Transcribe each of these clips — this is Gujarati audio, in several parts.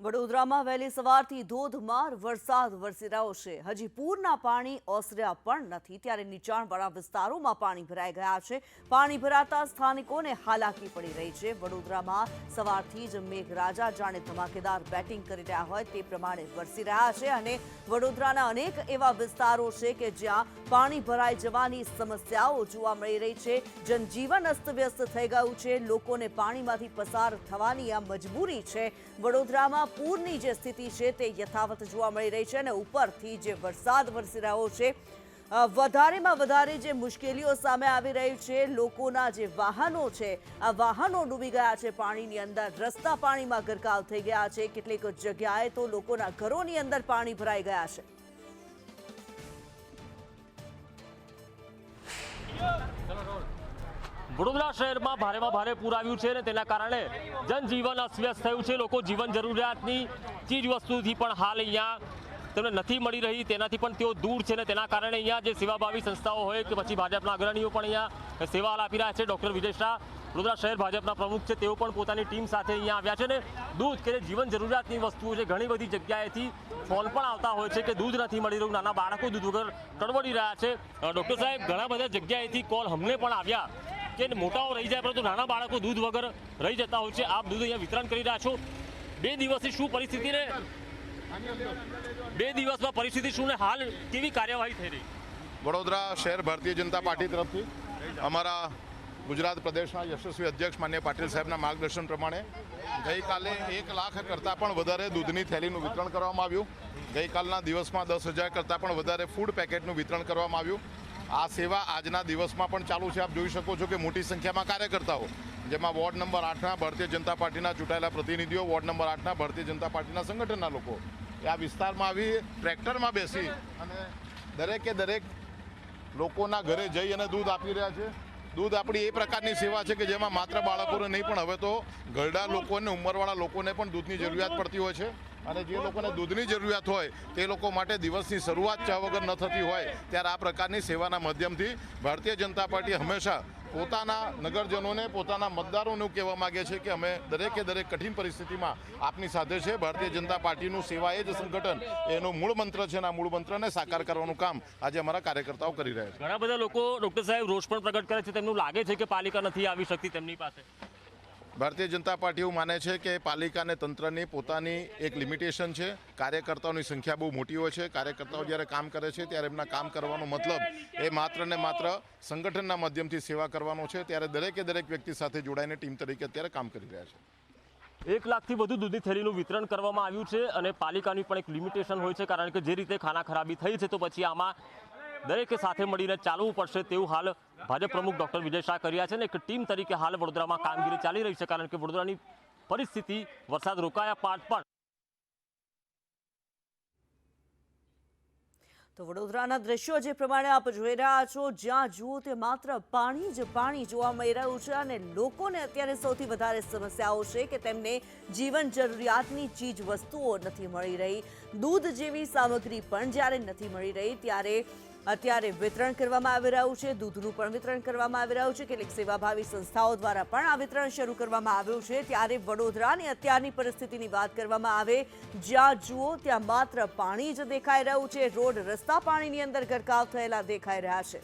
વડોદરામાં વહેલી સવારથી ધોધમાર વરસાદ વરસી રહ્યો છે. હજી પૂરના પાણી ઓસર્યા પણ નથી. ત્યારે નીચાણવાળા વિસ્તારોમાં પાણી ભરાઈ ગયા છે. પાણી ભરાતા સ્થાનિકોને હાલાકી પડી રહી છે. વડોદરામાં સવારથી જ મેઘરાજા જાણે ધમાકેદાર બેટિંગ કરી રહ્યા હોય તે પ્રમાણે વરસી રહ્યા છે અને વડોદરાના અનેક એવા વિસ્તારો છે કે જ્યાં પાણી ભરાઈ જવાની સમસ્યાઓ જોવા મળી રહી છે. જનજીવન અસ્તવ્યસ્ત થઈ ગયું છે. લોકોને પાણીમાંથી પસાર થવાની આ મજબૂરી છે. વડોદરામાં પૂરની જે સ્થિતિ છે તે યથાવત જોવા મળી રહી છે અને ઉપરથી જે વરસાદ વરસી રહ્યો છે વધારેમાં વધારે જે મુશ્કેલીઓ સામે આવી રહી છે, લોકોના જે વાહનો છે આ વાહનો ડૂબી ગયા છે, પાણીની અંદર રસ્તા પાણીમાં ગરકાવ થઈ ગયા છે, કેટલીક જગ્યાએ તો લોકોના ઘરોની અંદર પાણી ભરાઈ ગયા છે. વડોદરા શહેરમાં ભારેમાં ભારે પૂર આવ્યું છે અને તેના કારણે જનજીવન અસ્વ્યસ્ત થયું છે. લોકો જીવન જરૂરિયાતની ચીજ વસ્તુથી પણ હાલ અહીંયા તેમને નથી મળી રહી. તેનાથી પણ તેઓ દૂર છે ને તેના કારણે અહીંયા જે સેવાભાવી સંસ્થાઓ હોય કે પછી ભાજપના અગ્રણીઓ પણ અહીંયા સેવા આપી રહ્યા છે. ડૉક્ટર વિજય શાહ, વડોદરા શહેર ભાજપના પ્રમુખ છે. તેઓ પણ પોતાની ટીમ સાથે અહીંયા આવ્યા છે ને દૂધ કે જીવન જરૂરિયાતની વસ્તુઓ છે, ઘણી બધી જગ્યાએથી ફોન પણ આવતા હોય છે કે દૂધ નથી મળી રહ્યું. નાના બાળકો દૂધ વગર કડવડી રહ્યા છે. ડૉક્ટર સાહેબ, ઘણા બધા જગ્યાએથી કોલ અમને પણ આવ્યા. કે મોટાઓ રહી જાય, પરંતુ નાના બાળકો દૂધ વગર રહી જતા હોય છે. આપ દૂધ અહીંયા વિતરણ કરી રહ્યા છો. બે દિવસથી શું પરિસ્થિતિ ને બે દિવસમાં પરિસ્થિતિ શું ને હાલ કેવી કાર્યવાહી થઈ રહી? વડોદરા શહેર ભારતીય જનતા પાર્ટી તરફથી અમારા ગુજરાત પ્રદેશના યશસ્વી અધ્યક્ષ માન્ય પાટીલ સાહેબના માર્ગદર્શન પ્રમાણે ગઈકાલે એક લાખ કરતાં પણ વધારે દૂધની થેલીનું વિતરણ કરવામાં આવ્યું. ગઈકાલના દિવસમાં દસ હજાર કરતાં પણ વધારે ફૂડ પેકેટનું વિતરણ કરવામાં આવ્યું. આ સેવા આજના દિવસમાં પણ ચાલુ છે. આપ જોઈ શકો છો કે મોટી સંખ્યામાં કાર્યકર્તાઓ, જેમાં વોર્ડ નંબર આઠના ભારતીય જનતા પાર્ટીના ચૂંટાયેલા પ્રતિનિધિઓ, વોર્ડ નંબર આઠના ભારતીય જનતા પાર્ટીના સંગઠનના લોકો. એ આ વિસ્તારમાં આવી ટ્રેક્ટરમાં બેસી અને દરેકે દરેક લોકોના ઘરે જઈ અને દૂધ આપી રહ્યા છે. દૂધ આપણી એ પ્રકારની સેવા છે કે જેમાં માત્ર બાળકોને નહીં, પણ હવે તો ઘરડા લોકોને, ઉંમરવાળા લોકોને પણ દૂધની જરૂરિયાત પડતી હોય છે. અને જે લોકોને દૂધની જરૂરિયાત હોય, તે લોકો માટે દિવસની શરૂઆત ચા વગર ન થતી હોય, ત્યારે આ પ્રકારની સેવાના માધ્યમથી ભારતીય જનતા પાર્ટી હંમેશા પોતાના નગરજનોને, પોતાના મતદારોને કહેવા માગે છે કે અમે દરેકે દરેક કઠિન પરિસ્થિતિમાં આપની સાથે છે. ભારતીય જનતા પાર્ટીનું સેવા એ જ સંગઠન એનું મૂળ મંત્ર છે અને આ મૂળ મંત્રને સાકાર કરવાનું કામ આજે અમારા કાર્યકર્તાઓ કરી રહ્યા છે. ઘણા બધા લોકો ડૉક્ટર સાહેબ રોષ પણ પ્રગટ કરે છે. તેમનું લાગે છે કે પાલિકા નથી આવી શકતી તેમની પાસે. ભારતીય જનતા પાર્ટી એવું માને છે કે પાલિકા અને તંત્રની પોતાની એક લિમિટેશન છે. કાર્યકર્તાઓની સંખ્યા બહુ મોટી હોય છે. કાર્યકર્તાઓ જ્યારે કામ કરે છે, ત્યારે એમના કામ કરવાનો મતલબ એ માત્ર ને માત્ર સંગઠનના માધ્યમથી સેવા કરવાનો છે. ત્યારે દરેકે દરેક વ્યક્તિ સાથે જોડાઈને ટીમ તરીકે અત્યારે કામ કરી રહ્યા છે. એક લાખથી વધુ દૂધની થેલીનું વિતરણ કરવામાં આવ્યું છે અને પાલિકાની પણ એક લિમિટેશન હોય છે, કારણ કે જે રીતે ખાના ખરાબી થઈ છે, તો પછી આમાં દરેકે સાથે મળીને ચાલવું પડશે તેવું હાલ ભાજપ પ્રમુખ ડૉક્ટર વિજય શાહ કર્યા છે ને એક ટીમ તરીકે હાલ વડોદરામાં કામગીરી ચાલી રહી છે કારણ કે વડોદરાની પરિસ્થિતિ, વરસાદ રોકાયા પાઠ પણ. તો વડોદરાના દ્રશ્યો જે પ્રમાણે આપ જોઈ રહ્યા છો, જ્યાં જુઓ તે માત્ર પાણી જ પાણી જોવા મળી રહ્યું છે અને લોકોને અત્યારે સૌથી વધારે સમસ્યાઓ છે કે તેમને જીવન જરૂરિયાતની ચીજ વસ્તુઓ નથી મળી રહી. દૂધ જેવી સામગ્રી પણ જ્યારે નથી મળી રહી, ત્યારે અત્યારે વિતરણ કરવામાં આવી રહ્યું છે, દૂધનું પણ વિતરણ કરવામાં આવી રહ્યું છે, કેટલીક સેવાભાવી સંસ્થાઓ દ્વારા પણ આ વિતરણ શરૂ કરવામાં આવ્યું છે. ત્યારે વડોદરાની અત્યારની પરિસ્થિતિની વાત કરવામાં આવે, જ્યાં જુઓ ત્યાં માત્ર પાણી જ દેખાઈ રહ્યું છે, રોડ, રસ્તા પાણીની અંદર ગરકાવ થયેલા દેખાઈ રહ્યા છે.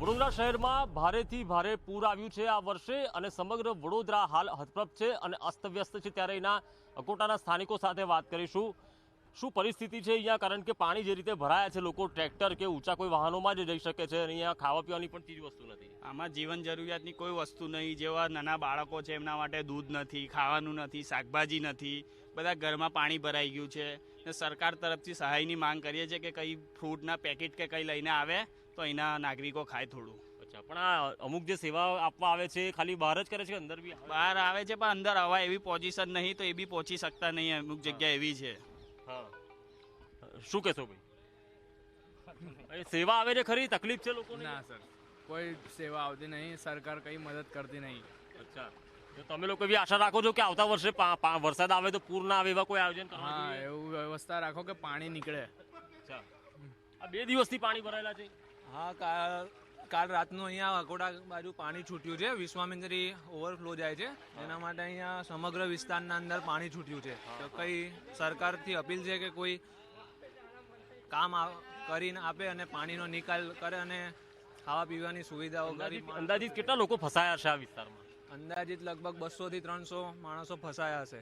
વડોદરા શહેરમાં ભારેથી ભારે પૂર આવ્યું છે આ વર્ષે અને સમગ્ર વડોદરા હાલ હતપ્રભ છે અને અસ્તવ્યસ્ત છે. ત્યારે એના અકોટાના સ્થાનિકો સાથે વાત કરીશું. શું પરિસ્થિતિ છે અહીંયા? કારણ કે પાણી જે રીતે ભરાયા છે લોકો ટ્રેક્ટર કે ઊંચા કોઈ વાહનોમાં જ જઈ શકે છે અને અહીંયા ખાવા પીવાની પણ ચીજ વસ્તુ નથી. આમાં જીવન જરૂરિયાતની કોઈ વસ્તુ નહીં. જેવા નાના બાળકો છે એમના માટે દૂધ નથી ખાવાનું નથી શાકભાજી નથી. બધા ઘરમાં પાણી ભરાઈ ગયું છે. ને સરકાર તરફથી સહાયની માંગ કરીએ છીએ કે કંઈ ફ્રૂટના પેકેટ કે કંઈ લઈને આવે તો અહીંના નાગરિકો ખાય થોડું. અચ્છા પણ આ અમુક જે સેવા આપવા આવે છે ખાલી બહાર જ કરે છે અંદર બી બહાર આવે છે પણ અંદર હવા એવી પોઝિશન નહીં તો એ બી પહોંચી શકતા નહીં. અમુક જગ્યા એવી છે. હા. શું કહેશો ભાઈ? સેવા આવે છે ખરી? તકલીફ છે લોકોને? ના સર. કોઈ સેવા આવતી નહીં. સરકાર કઈ મદદ કરતી નહીં. અચ્છા. તો તમે લોકો એવી આશા રાખો છો કે આવતા વર્ષે વરસાદ આવે તો પૂર ના આવે એવા કોઈ આયોજન હા એવું વ્યવસ્થા રાખો કે પાણી નીકળે. અચ્છા. આ બે દિવસથી પાણી ભરાયેલા છે? હા કા કાલ રાતનું અહીંયા અકોટા બાજુ પાણી છૂટ્યું છે. વિશ્વામિત્રી ઓવરફ્લો જાય છે. એના માટે અહીંયા સમગ્ર વિસ્તારના અંદર પાણી છૂટ્યું છે. તો કઈ સરકારથી અપીલ છે કે કોઈ કામ કરીને આપે અને પાણીનો નિકાલ કરે અને ખાવા પીવાની સુવિધાઓ કરી અંદાજિત કેટલા લોકો ફસાયા છે આ વિસ્તારમાં? અંદાજિત લગભગ બસો થી ત્રણસો માણસો ફસાયા હશે.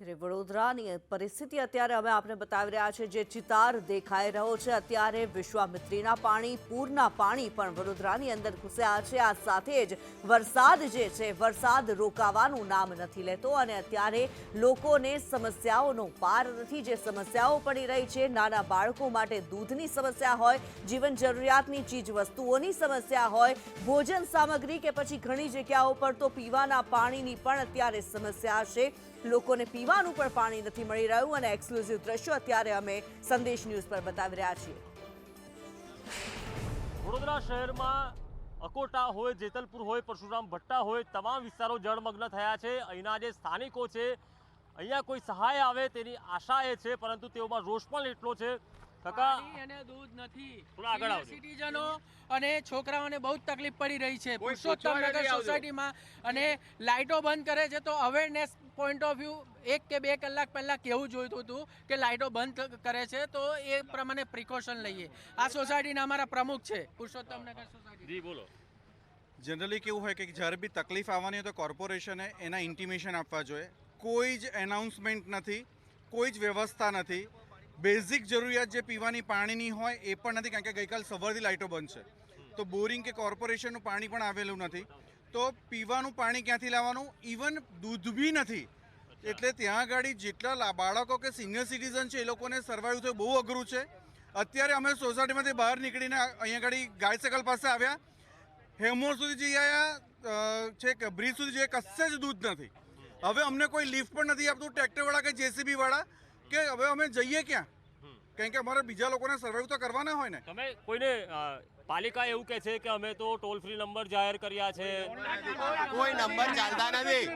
જ્યારે વડોદરાની પરિસ્થિતિ અત્યારે અમે આપને બતાવી રહ્યા છે જે ચિતાર દેખાઈ રહ્યો છે. અત્યારે વિશ્વામિત્રીના પાણી, પૂરના પાણી પણ વડોદરાની અંદર ઘૂસ્યા છે. આ સાથે જ વરસાદ જે છે, વરસાદ રોકાવાનું નામ નથી લેતો અને અત્યારે લોકોને સમસ્યાઓનો પાર નથી. જે સમસ્યાઓ પડી રહી છે, નાના બાળકો માટે દૂધની સમસ્યા હોય, જીવન જરૂરિયાતની ચીજ વસ્તુઓની સમસ્યા હોય, ભોજન સામગ્રી કે પછી ઘણી જગ્યાઓ પર તો પીવાના પાણીની પણ અત્યારે સમસ્યા છે. લોકોને પીવાનું પણ પાણી નથી મળી રહ્યું અને એક્સક્લુઝિવ દ્રશ્યો અત્યારે અમે સંદેશ ન્યૂઝ પર બતાવી રહ્યા છીએ. વડોદરા શહેરમાં અકોટા હોય, જેતલપુર હોય, પરશુરામ ભટ્ટા હોય, તમામ વિસ્તારો જળમગ્ન થયા છે. અહીંના જે સ્થાનિકો છે, અહીંયા કોઈ સહાય આવે તેની આશા એ છે, પરંતુ તેઓમાં રોષ પણ એટલો છે કાકા અને દૂધ નથી. થોડા આગળ આવજો. સિટીઝનો અને છોકરાઓને બહુ જ તકલીફ પડી રહી છે. પુરુષોત્તમ નગર સોસાયટીમાં અને લાઇટો બંધ કરે છે તો અવેરનેસ પોઈન્ટ ઓફ વ્યૂ એક કે બે કલાક પહેલાં કેવું જોઈતું હતું કે લાઇટો બંધ કરે છે તો એ પ્રમાણે પ્રિકોશન લઈએ. આ સોસાયટીના અમારા પ્રમુખ છે પુરુષોત્તમ નગર સોસાયટી. જી બોલો. જનરલી કેવું હોય કે જ્યારે બી તકલીફ આવવાની હોય તો કોર્પોરેશને એના ઇન્ટિમેશન આપવા જોઈએ. કોઈ જ એનાઉન્સમેન્ટ નથી કોઈ જ વ્યવસ્થા નથી. બેઝિક જરૂરિયાત જે પીવાની પાણીની હોય એ પણ નથી કારણ કે ગઈકાલ સવારથી લાઇટો બંધ છે. તો બોરિંગ કે કોર્પોરેશનનું પાણી પણ આવેલું નથી. તો પીવાનું પાણી ક્યાંથી લાવવાનું? ઇવન દૂધ બી નથી. એટલે ત્યાં આગળ જેટલા બાળકો કે સિનિયર સિટીઝન છે એ લોકોને સર્વાઈવ થયું બહુ અઘરું છે. અત્યારે અમે સોસાયટીમાંથી બહાર નીકળીને અહીંયા આગળ ગાય સકલ પાસે આવ્યા. હેમોર સુધી જઈ આવ્યા અ, છેક બ્રિજ સુધી જઈએ કશે જ દૂધ નથી. હવે અમને કોઈ લિફ્ટ પણ નથી આપતું ટ્રેક્ટરવાળા કે જેસીબી વાળા કે હવે અમે જઈએ ક્યાં? કારણ કે અમારે બીજા લોકોને સર્વાઈવ તો કરવાના હોય ને. તમે કોઈને પાલિકા એવું કહે છે કે અમે તો ટોલ ફ્રી નંબર જાહેર કર્યા છે. કોઈ નંબર ચાલતા નથી.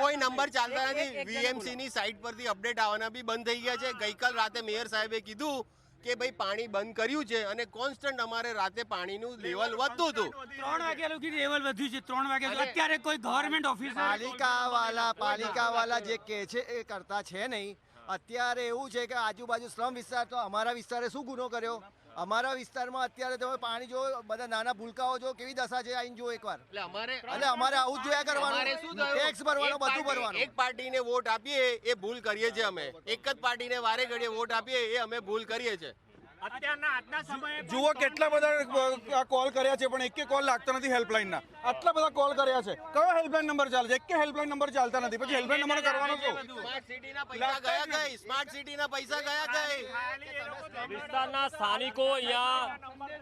કોઈ નંબર ચાલતા નથી. વીએમસી ની સાઇટ પરથી અપડેટ આવવાના બી બંધ થઈ ગયા છે. ગઈકાલ રાતે મેયર સાહેબે કીધું કે ભાઈ પાણી બંધ કર્યું છે અને કોન્સ્ટન્ટ અમારે રાતે પાણીનું લેવલ વધતું હતું. ત્રણ વાગ્યા લગી લેવલ વધ્યું છે. ત્રણ વાગ્યા અત્યારે કોઈ ગવર્મેન્ટ ઓફિસ પાલિકા વાળા પાલિકા વાળા જે કે છે એ કરતા છે નહીં. અત્યારે એવું છે કે આજુબાજુ શ્રમ વિસ્તાર તો અમારા વિસ્તારે શું ગુનો કર્યો? અમારા વિસ્તારમાં અત્યારે તમે પાણી જો બધા નાના ભૂલકાઓ જો કેવી દશા છે આઈને જો એકવાર. એટલે અમારે એટલે અમારે આવું જોયા કરવાનું? ટેક્સ ભરવાનો એક બધું પાર્ટી- ભરવાનું. એક પાર્ટીને વોટ આપીએ એ ભૂલ કરીએ છીએ અમે. એક જ પાર્ટીને વારે ઘડીએ વોટ આપીએ એ અમે ભૂલ કરીએ છીએ. જુઓ કેટલા બધા કોલ કર્યા છે પણ એક કોલ લાગતા નથી હેલ્પલાઇનના આટલા બધા કોલ કર્યા છે. કયો હેલ્પલાઇન નંબર ચાલે છે? એક હેલ્પલાઇન નંબર ચાલતા નથી. પછી હેલ્પલાઇન નંબર કરવાનો શું? સ્માર્ટ સિટીના પૈસા ગયા ગઈ. પૈસા ગયા ગઈ. વિસ્તારના સ્થાનિકો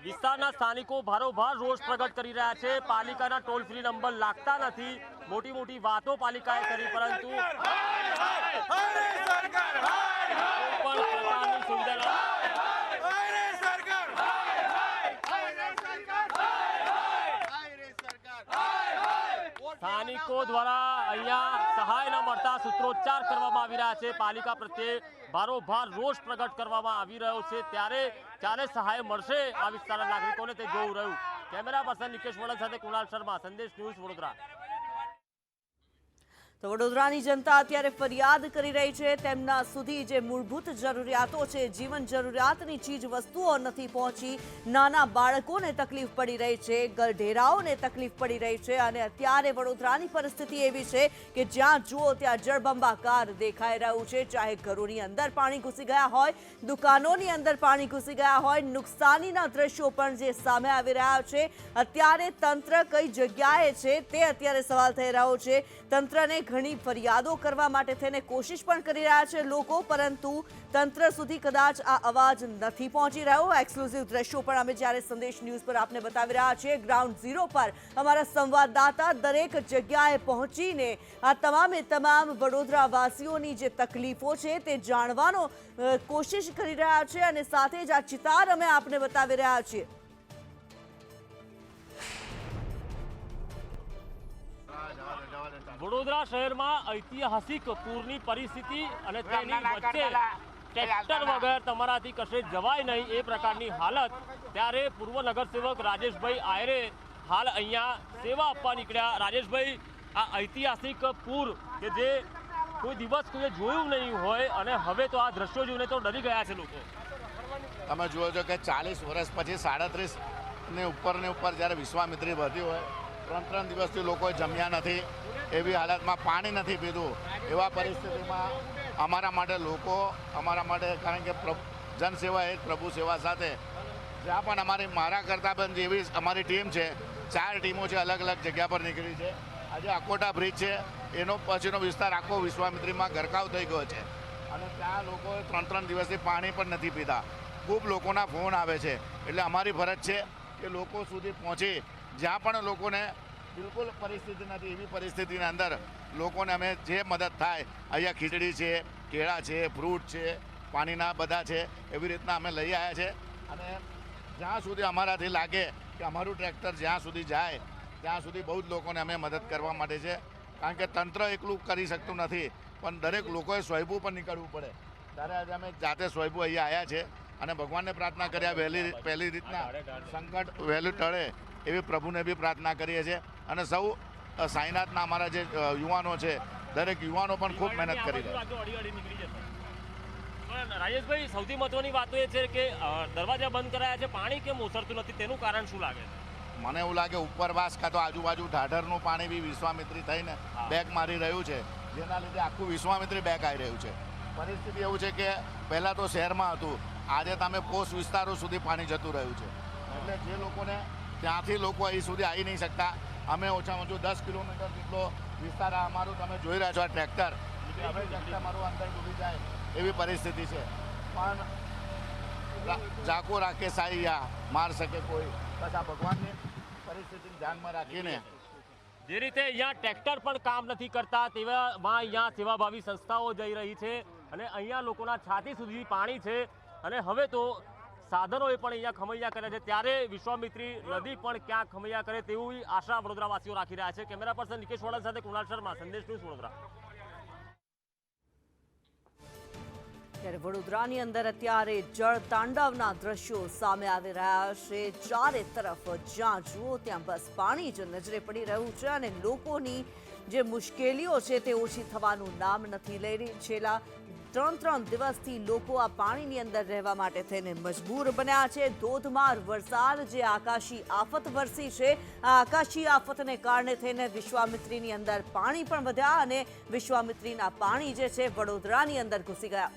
વિસ્તારના સ્થાનિકો ભારોભાર રોષ પ્રગટ કરી રહ્યા છે. પાલિકાના ટોલ ફ્રી નંબર લાગતા નથી. મોટી મોટી વાતો પાલિકાએ કરી પરંતુ કોઈ પણ પ્રકારની સુવિધા નથી. સ્થાનિકો દ્વારા અહીંયા સહાય ન મળતા સૂત્રોચ્ચાર કરવામાં આવી રહ્યા છે. પાલિકા પ્રત્યે ભારોભાર રોષ પ્રગટ કરવામાં આવી રહ્યો છે. ત્યારે ક્યારે સહાય મળશે આ વિસ્તારના નાગરિકોને તે જોવું રહ્યું. કેમેરા પર્સન નિકેશ વડલ સાથે કુણાલ શર્મા, સંદેશ ન્યૂઝ વડોદરા. તો વડોદરાની જનતા અત્યારે ફરિયાદ કરી રહી છે. તેમના સુધી જે મૂળભૂત જરૂરિયાતો છે, જીવન જરૂરિયાતની ચીજ વસ્તુઓ નથી પહોંચી, નાના બાળકોને તકલીફ પડી રહી છે ગરઢેરાઓને તકલીફ પડી રહી છે અને અત્યારે વડોદરાની પરિસ્થિતિ એવી છે કે જ્યાં જુઓ ત્યાં જળબંબાકાર દેખાઈ રહ્યું છે. ચાહે ઘરોની અંદર પાણી ઘૂસી ગયા હોય, દુકાનોની અંદર પાણી ઘૂસી ગયા હોય, નુકસાનીના દ્રશ્યો પણ જે સામે આવી રહ્યા છે, અત્યારે તંત્ર કઈ જગ્યાએ છે તે અત્યારે સવાલ થઈ રહ્યો છે. તંત્રને ઘણી ફરિયાદો કરવા માટે થઈને કોશિશ પણ કરી રહ્યા છે લોકો, પરંતુ તંત્ર સુધી કદાચ આ અવાજ નથી પહોંચી રહ્યો. એક્સક્લુઝિવ દ્રશ્યો પણ અમે જ્યારે સંદેશ ન્યૂઝ પર આપને બતાવી રહ્યા છીએ, ગ્રાઉન્ડ ઝીરો પર અમારા સંવાદદાતા દરેક જગ્યાએ પહોંચીને આ તમામે તમામ વડોદરાવાસીઓની જે તકલીફો છે તે જાણવાનો કોશિશ કરી રહ્યા છે અને સાથે જ આ ચિતાર અમે આપને બતાવી રહ્યા છીએ. વડોદરા શહેરમાં ઐતિહાસિક પૂરની પરિસ્થિતિ અને તેની વચ્ચે ટ્રેક્ટર વગર તમારાથી કશે જવાય નહીં એ પ્રકારની હાલત. ત્યારે પૂર્વ નગરસેવક રાજેશભાઈ આયરે હાલ અહીંયા સેવા આપવા નીકળ્યા. રાજેશભાઈ આ ઐતિહાસિક પૂર કે જે કોઈ દિવસ કોઈએ જોયું નહીં હોય અને હવે તો આ દ્રશ્યો જોઈને તો ડરી ગયા છે લોકો. તમે જુઓ છો કે ચાલીસ વર્ષ પછી સાડત્રીસ ને ઉપર ને ઉપર જ્યારે વિશ્વામિત્રી વધી હોય ત્રણ ત્રણ દિવસથી લોકો જમ્યા નથી, એવી હાલતમાં પાણી નથી પીધું. એવા પરિસ્થિતિમાં અમારા માટે લોકો, અમારા માટે કારણ કે જનસેવા એ પ્રભુ સેવા સાથે. જ્યાં પણ અમારી, મારા કરતાં પણ જેવી અમારી ટીમ છે, ચાર ટીમો છે અલગ અલગ જગ્યા પર નીકળી છે. આજે અકોટા બ્રિજ છે, એનો પછીનો વિસ્તાર આખો વિશ્વામિત્રીમાં ગરકાવ થઈ ગયો છે. અને ત્યાં લોકો ત્રણ ત્રણ દિવસથી પાણી પણ નથી પીતા ખૂબ લોકોના ફોન આવે છે. એટલે અમારી ફરજ છે કે લોકો સુધી પહોંચી જ્યાં પણ લોકોને બિલકુલ પરિસ્થિતિ નથી, એવી પરિસ્થિતિની અંદર લોકોને અમે જે મદદ થાય, અહીંયા ખીચડી છે, કેળા છે, ફ્રૂટ છે, પાણીના બધા છે, એવી રીતના અમે લઈ આવ્યા છે. અને જ્યાં સુધી અમારાથી લાગે કે અમારું ટ્રેક્ટર જ્યાં સુધી જાય, ત્યાં સુધી બહુ જ લોકોને અમે મદદ કરવા માટે છે. કારણ કે તંત્ર એકલું કરી શકતું નથી, પણ દરેક લોકોએ સ્વયંભૂ પણ નીકળવું પડે. ત્યારે આજે અમે જાતે સ્વયંભૂ અહીંયા આવ્યા છે અને ભગવાનને પ્રાર્થના કર્યા વહેલી, પહેલી રીતના સંકટ વહેલું ટળે. એવી પ્રભુને બી પ્રાર્થના કરીએ છીએ. અને સૌ સાંઈનાથના અમારા જે યુવાનો છે દરેક યુવાનો પણ ખૂબ મહેનત કરી રહ્યા રાજેશભાઈ સૌથી મહત્વની વાત એ છે કે દરવાજા બંધ કરાયા છે પાણી કેમ ઓસરતું નથી તેનું કારણ શું લાગે? મને એવું લાગે ઉપરવાસ કાં તો આજુબાજુ ઢાઢરનું પાણી બી વિશ્વામિત્રી થઈને બેક મારી રહ્યું છે. જેના લીધે આખું વિશ્વામિત્રી બેક આવી રહ્યું છે. પરિસ્થિતિ એવું છે કે પહેલાં તો શહેરમાં હતું. આજે તમે પોસ્ટ વિસ્તારો સુધી પાણી જતું રહ્યું છે. એટલે જે લોકોને ત્યાંથી લોકો અહીં સુધી આવી નહીં શકતા. અમે ઓછામાં ઓછું દસ કિલોમીટર જેટલો વિસ્તાર અમારું તમે જોઈ રહ્યા છો આ ટ્રેક્ટર. હવે ટ્રેક્ટર મારું અંદર ડૂબી જાય એવી પરિસ્થિતિ છે. પણ ચાકો રાખે સાઈયા માર શકે કોઈ. આ ભગવાનની પરિસ્થિતિને ધ્યાનમાં રાખીને. જે રીતે અહીંયા ટ્રેક્ટર પણ કામ નથી કરતા તેવામાં અહીંયા સેવાભાવી સંસ્થાઓ જઈ રહી છે. અને અહીંયા લોકોના છાતી સુધી પાણી છે. અને હવે તો સાધનોએ પણ અહીંયા ખમૈયા કરે છે. ત્યારે વિશ્વામિત્રી નદી પણ ક્યાં ખમૈયા કરે તેવી આશા વડોદરાવાસીઓ રાખી રહ્યા છે. કેમેરા પર્સન નિકેશ વડલ સાથે કુણાલ શર્મા, સંદેશ ન્યૂઝ વડોદરા. ત્યારે વડોદરાની અંદર અત્યારે જળ તાંડવના દ્રશ્યો સામે આવી રહ્યા છે. ચારે તરફ જ્યાં જુઓ ત્યાં બસ પાણી જ નજરે પડી રહ્યું છે અને લોકોની જે મુશ્કેલીઓ છે તે ઓછી થવાનું નામ નથી લઈ રહી છેલ્લા ત્રણ ત્રણ દિવસથી લોકો આ પાણીની અંદર રહેવા માટે થઈને મજબૂર બન્યા છે. ધોધમાર વરસાદ જે આકાશી આફત વરસી છે. આ આકાશી આફતને કારણે થઈને વિશ્વામિત્રીની અંદર પાણી પણ વધ્યા અને વિશ્વામિત્રીના પાણી જે છે વડોદરાની અંદર ઘૂસી ગયા.